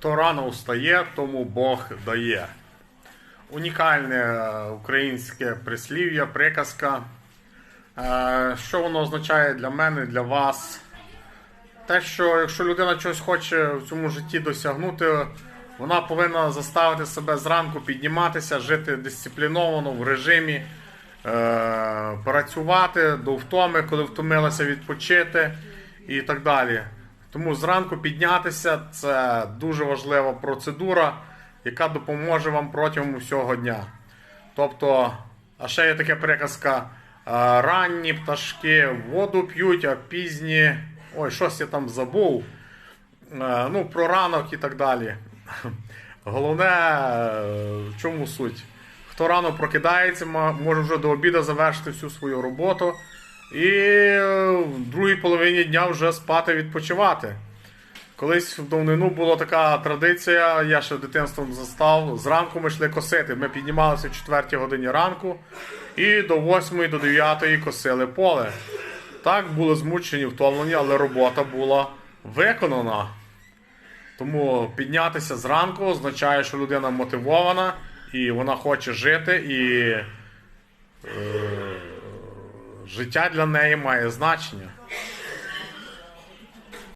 Хто рано встає, тому Бог дає. Унікальне е, українське прислів'я, приказка. Е, Що воно означає для мене, для вас? Те, що якщо людина щось хоче в цьому житті досягнути, вона повинна заставити себе зранку підніматися, жити дисципліновано в режимі, е, працювати до втоми, коли втомилася відпочити і так далі. Тому зранку піднятися це дуже важлива процедура, яка допоможе вам протягом всього дня. Тобто, а ще є така приказка: е, ранні пташки воду п'ють, а пізні. Ой, щось я там забув. Е, Ну, про ранок і так далі. Головне, е, в чому суть? Хто рано прокидається, може вже до обіду завершити всю свою роботу. І е, в другій половині дня вже спати відпочивати. Колись в давнину була така традиція, я ще дитинством застав. Зранку ми йшли косити. Ми піднімалися в 4 годині ранку і до 8 до 9 косили поле. Так, були змучені, втомлені, але робота була виконана. Тому піднятися зранку означає, що людина мотивована і вона хоче жити, і е, життя для неї має значення.